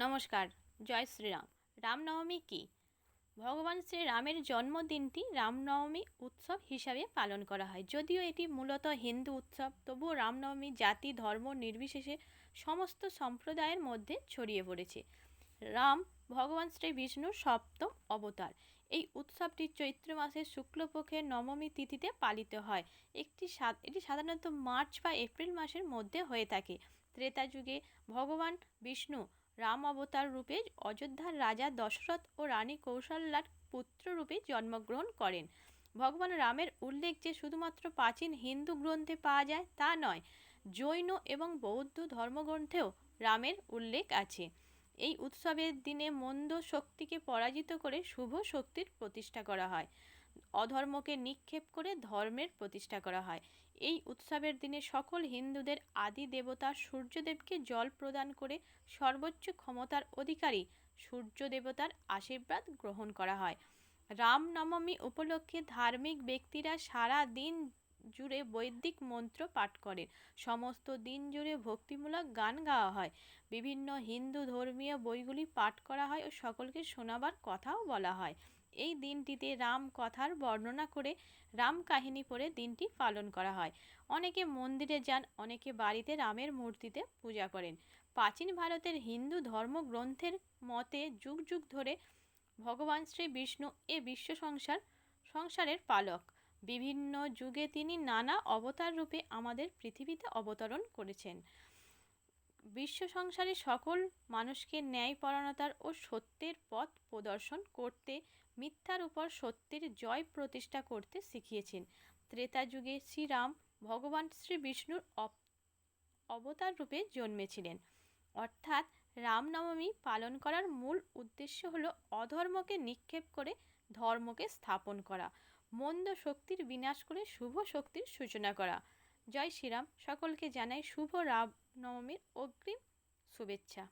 নমস্কার, জয় শ্রীরাম। রামনবমী কী? ভগবান শ্রীরামের জন্মদিনটি রামনবমী উৎসব হিসাবে পালন করা হয়। যদিও এটি মূলত হিন্দু উৎসব, তবুও রামনবমী জাতি, ধর্ম নির্বিশেষে সমস্ত সম্প্রদায়ের মধ্যে ছড়িয়ে পড়েছে। রাম ভগবান শ্রী বিষ্ণুর সপ্তম অবতার। এই উৎসবটি চৈত্র মাসের শুক্লপক্ষের নবমী তিথিতে পালিত হয়। একটি এটি সাধারণত মার্চ বা এপ্রিল মাসের মধ্যে হয়ে থাকে। ত্রেতা যুগে ভগবান বিষ্ণু রাম অবতার রূপে অযোধ্যার রাজা দশরথ ও রানী কৌশল্যার পুত্র রূপে জন্মগ্রহণ করেন। ভগবান রামের উল্লেখ যে শুধুমাত্র প্রাচীন হিন্দু গ্রন্থে পাওয়া যায় তা নয়, জৈন এবং বৌদ্ধ ধর্মগ্রন্থেও রামের উল্লেখ আছে। এই উৎসবের দিনে মন্দ শক্তিকে পরাজিত করে শুভ শক্তির প্রতিষ্ঠা করা হয়। অধর্মকে নিক্ষেপ করে ধর্মের প্রতিষ্ঠা করা হয়। এই উৎসবের দিনে সকল হিন্দুদের আদি দেবতা সূর্যদেবকে জল প্রদান করে সর্বোচ্চ ক্ষমতার অধিকারী সূর্য দেবতার আশীর্বাদ গ্রহণ করা হয়। রামনবমী উপলক্ষে ধার্মিক ব্যক্তিরা সারা দিন জুড়ে বৈদিক মন্ত্র পাঠ করেন। সমস্ত দিন জুড়ে ভক্তিমূলক গান গাওয়া হয়। বিভিন্ন হিন্দু ধর্মীয় বইগুলি পাঠ করা হয় ও সকলকে শোনাবার কথাও বলা হয়। এই দিনটিতে রাম কথার বর্ণনা করে রাম কাহিনী পড়ে দিনটি পালন করা হয়। অনেকে মন্দিরে যান, অনেকে বাড়িতে রামের মূর্তিতে পূজা করেন। প্রাচীন ভারতের হিন্দু ধর্মগ্রন্থের মতে যুগ যুগ ধরে ভগবান শ্রী বিষ্ণু এ বিশ্ব সংসার, সংসারের পালক। বিভিন্ন যুগে তিনি নানা অবতার রূপে আমাদের পৃথিবীতে অবতরণ করেছেন। বিশ্ব সংসারে সকল মানুষকে ন্যায়পরায়ণতার ও সত্যের পথ প্রদর্শন করতে মিথ্যার উপর সত্যের জয় প্রতিষ্ঠা করতে শিখিয়েছেন। ত্রেতা যুগে শ্রীরাম ভগবান শ্রী বিষ্ণুর অবতার রূপে জন্মেছিলেন। অর্থাৎ রামনবমী পালন করার মূল উদ্দেশ্য হল অধর্মকে নিক্ষেপ করে ধর্মকে স্থাপন করা, মন্দ শক্তির বিনাশ করে শুভ শক্তির সূচনা করা। জয় শ্রীরাম। সকলকে জানাই শুভ রাম নবমীর অগ্রিম শুভেচ্ছা।